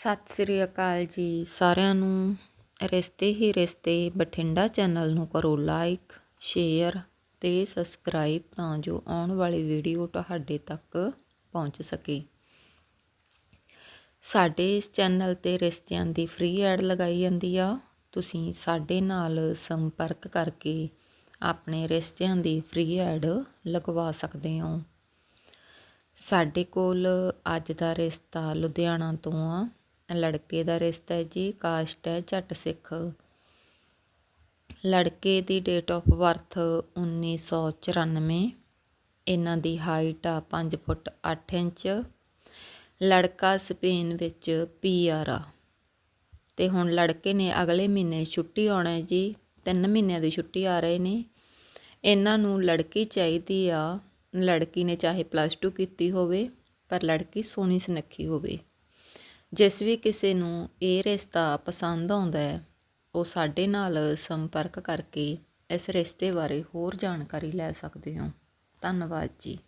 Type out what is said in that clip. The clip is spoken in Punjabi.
ਸਤਿ ਸ੍ਰੀ ਅਕਾਲ ਜੀ। ਸਾਰਿਆਂ ਨੂੰ ਰਿਸ਼ਤੇ ਹੀ ਰਿਸ਼ਤੇ, ਬਠਿੰਡਾ ਚੈਨਲ ਨੂੰ ਕਰੋ ਲਾਈਕ, ਸ਼ੇਅਰ ਤੇ ਸਬਸਕ੍ਰਾਈਬ ਤਾਂ ਜੋ ਆਉਣ ਵਾਲੀ ਵੀਡੀਓ ਤੁਹਾਡੇ ਤੱਕ ਪਹੁੰਚ ਸਕੇ। ਸਾਡੇ ਇਸ ਚੈਨਲ ਤੇ ਰਿਸ਼ਤਿਆਂ ਦੀ ਫ੍ਰੀ ਐਡ ਲਗਾਈ ਜਾਂਦੀ ਆ। ਤੁਸੀਂ ਸਾਡੇ ਨਾਲ ਸੰਪਰਕ ਕਰਕੇ ਆਪਣੇ ਰਿਸ਼ਤਿਆਂ ਦੀ ਫ੍ਰੀ ਐਡ ਲਗਵਾ ਸਕਦੇ ਹੋ। ਸਾਡੇ ਕੋਲ ਅੱਜ ਦਾ ਰਿਸ਼ਤਾ ਲੁਧਿਆਣਾ ਤੋਂ ਆ। ਲੜਕੇ ਦਾ ਰਿਸ਼ਤਾ ਹੈ ਜੀ, ਕਾਸਟ ਹੈ ਜੱਟ ਸਿੱਖ। ਲੜਕੇ ਦੀ ਡੇਟ ਆਫ ਬਰਥ 1994 ਇਹਨਾਂ ਦੀ ਹਾਈਟ ਆ 5 ਫੁੱਟ 8 ਇੰਚ। ਲੜਕਾ ਸਪੇਨ ਵਿੱਚ ਪੀਆਰ ਆ। ਤੇ ਹੁਣ ਲੜਕੇ ਨੇ ਅਗਲੇ ਮਹੀਨੇ ਛੁੱਟੀ ਆਉਣਾ ਹੈ ਜੀ 3 ਮਹੀਨਿਆਂ ਦੀ ਛੁੱਟੀ ਆ ਰਹੇ ਨੇ। ਇਹਨਾਂ ਨੂੰ ਲੜਕੀ ਚਾਹੀਦੀ ਆ, ਲੜਕੀ ਨੇ ਚਾਹੇ ਪਲੱਸ 2 ਕੀਤੀ ਹੋਵੇ, ਪਰ ਲੜਕੀ ਸੋਹਣੀ ਸੁਨੱਖੀ ਹੋਵੇ। ਜਿਸ ਵੀ ਕਿਸੇ ਨੂੰ ਇਹ ਰਿਸ਼ਤਾ ਪਸੰਦ ਆਉਂਦਾ ਉਹ ਸਾਡੇ ਨਾਲ ਸੰਪਰਕ ਕਰਕੇ ਇਸ ਰਿਸ਼ਤੇ ਬਾਰੇ ਹੋਰ ਜਾਣਕਾਰੀ ਲੈ ਸਕਦੇ ਹੋ। ਧੰਨਵਾਦ ਜੀ।